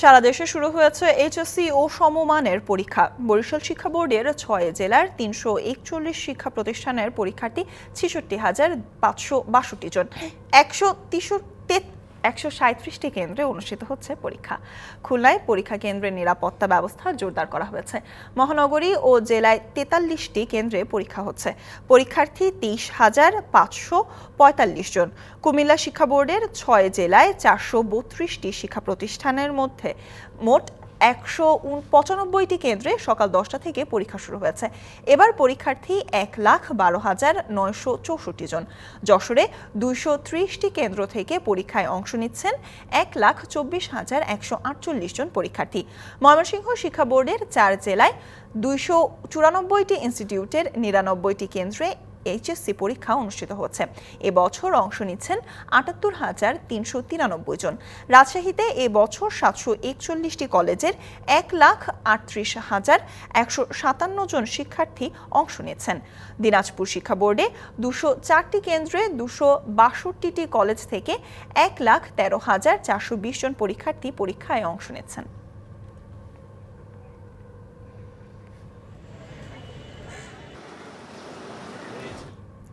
সারা দেশে শুরু হয়েছে এইচএসসি ও সমমানের পরীক্ষা। বরিশাল শিক্ষা বোর্ডের ছয় জেলার তিনশো একচল্লিশ শিক্ষা প্রতিষ্ঠানের পরীক্ষার্থী ছেষট্টি হাজার পাঁচশো বাষট্টি জন। একশো একশো সাঁত্রিশটি কেন্দ্রে অনুষ্ঠিত হচ্ছে পরীক্ষা। খুলনায় পরীক্ষা কেন্দ্রের নিরাপত্তা ব্যবস্থা জোরদার করা হয়েছে। মহানগরী ও জেলায় তেতাল্লিশটি কেন্দ্রে পরীক্ষা হচ্ছে। পরীক্ষার্থী তেইশ হাজার পাঁচশো পঁয়তাল্লিশ জন। কুমিল্লা শিক্ষা বোর্ডের ছয় জেলায় চারশো বত্রিশটি শিক্ষা প্রতিষ্ঠানের মধ্যে মোট একশো পঁচানব্বইটি কেন্দ্রে সকাল দশটা থেকে পরীক্ষা শুরু হয়েছে। এবার পরীক্ষার্থী এক লাখ বারো হাজার নয়শো চৌষট্টি জন। যশোরে দুইশো ত্রিশটি কেন্দ্র থেকে পরীক্ষায় অংশ নিচ্ছেন এক লাখ চব্বিশ হাজার একশো আটচল্লিশ জন পরীক্ষার্থী। ময়মনসিংহ শিক্ষা বোর্ডের চার জেলায় দুইশো চুরানব্বইটি ইনস্টিটিউটের নিরানব্বইটি কেন্দ্রে এইচএসসি পরীক্ষা অনুষ্ঠিত হচ্ছে। এবছর অংশ নিচ্ছেন আটাত্তর হাজার তিনশো তিরানব্বই জন। রাজশাহীতে এবছর সাতশো একচল্লিশটি কলেজের এক লাখ আটত্রিশ হাজার একশো সাতান্ন জন শিক্ষার্থী অংশ নিচ্ছেন। দিনাজপুর শিক্ষা বোর্ডে দুশো চারটি কেন্দ্রে দুশো বাষট্টিটি কলেজ থেকে এক লাখ তেরো হাজার চারশো বিশ জন পরীক্ষার্থী পরীক্ষায় অংশ নিচ্ছেন।